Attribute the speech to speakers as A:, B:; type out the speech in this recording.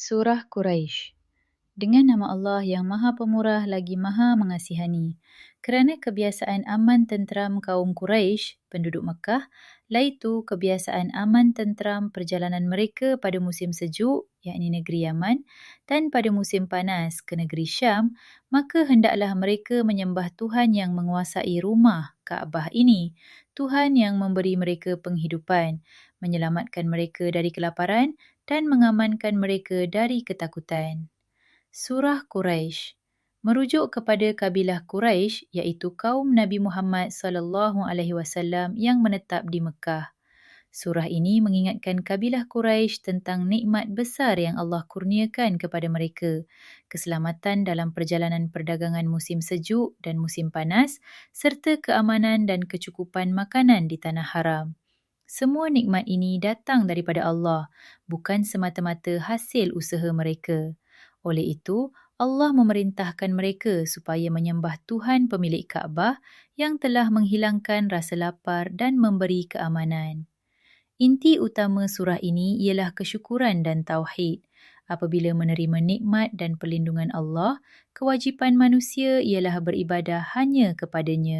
A: Surah Quraisy Dengan nama Allah yang Maha Pemurah lagi Maha Mengasihani. Kerana kebiasaan aman tenteram kaum Quraisy, penduduk Mekah, laitu kebiasaan aman tenteram perjalanan mereka pada musim sejuk, yakni negeri Yaman, dan pada musim panas ke negeri Syam, maka hendaklah mereka menyembah Tuhan yang menguasai rumah Kaabah ini, Tuhan yang memberi mereka penghidupan, menyelamatkan mereka dari kelaparan dan mengamankan mereka dari ketakutan. Surah Quraisy merujuk kepada kabilah Quraisy iaitu kaum Nabi Muhammad sallallahu alaihi wasallam yang menetap di Mekah. Surah ini mengingatkan kabilah Quraisy tentang nikmat besar yang Allah kurniakan kepada mereka, keselamatan dalam perjalanan perdagangan musim sejuk dan musim panas serta keamanan dan kecukupan makanan di tanah haram. Semua nikmat ini datang daripada Allah, bukan semata-mata hasil usaha mereka. Oleh itu, Allah memerintahkan mereka supaya menyembah Tuhan pemilik Kaabah yang telah menghilangkan rasa lapar dan memberi keamanan. Inti utama surah ini ialah kesyukuran dan tauhid. Apabila menerima nikmat dan perlindungan Allah, kewajipan manusia ialah beribadah hanya kepadanya.